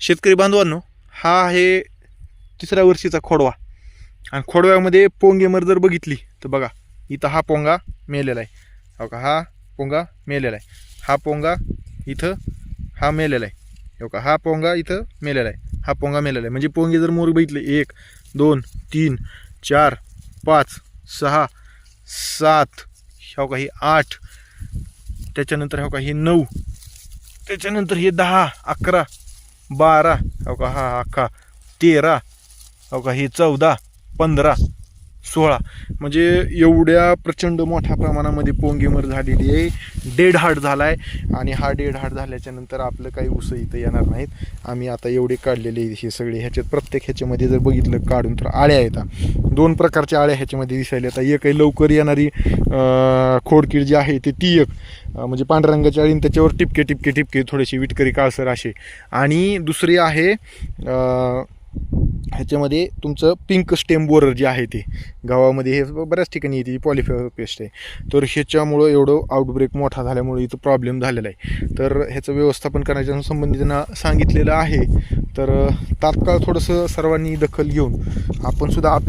शेतकरी बांधवांनो हा आहे तिसऱ्या वर्षीचा खोडवा. आणि खोडव्यामध्ये पोंगेमर जर बघितली तर बघा इथं हा पोंगा मेलेला आहे. हो का? हा पोंगा मेलेला आहे. हा पोंगा इथं हा मेलेला आहे. हो का? हा पोंगा इथं मेलेला आहे. हा पोंगा मेलेला आहे. म्हणजे पोंगे जर मोर बघितले एक दोन तीन चार पाच सहा सात हो का? आठ त्याच्यानंतर हो का? ही नऊ त्याच्यानंतर हे दहा अकरा बारा हो का हा अख्खा तेरा हो का हे चौदा पंधरा. सोळा. म्हणजे एवढ्या प्रचंड मोठ्या प्रमाणामध्ये पोंगेमर झालेली आहे. डेड हार्ट झाला आहे आणि हा डेड हार्ट झाल्याच्यानंतर आपलं काही उस इथं येणार नाहीत. आम्ही आता एवढे काढलेले हे सगळे. ह्याच्यात प्रत्येक ह्याच्यामध्ये जर बघितलं काढून तर आळ्या येतात दोन प्रकारच्या आळ्या ह्याच्यामध्ये दिसायला येतात. एक आहे लवकर येणारी खोडकीड जी आहे ते ती एक. म्हणजे पांढऱ्या रंगाची आळी त्याच्यावर टिपके टिपके टिपके थोडेसे विटकरी काळसर असे. आणि दुसरी आहे ह्याच्यामध्ये तुमचं पिंक स्टेम बोरर जे आहे ते गावामध्ये हे बऱ्याच ठिकाणी येते पॉलिफेअर पेस्ट आहे. तर ह्याच्यामुळं एवढं आउटब्रेक मोठा झाल्यामुळे इथं प्रॉब्लेम झालेला आहे. तर ह्याचं व्यवस्थापन करण्याच्या संबंधितांना सांगितलेलं आहे. तर तात्काळ थोडंसं सर्वांनी दखल घेऊन आपण सुद्धा आप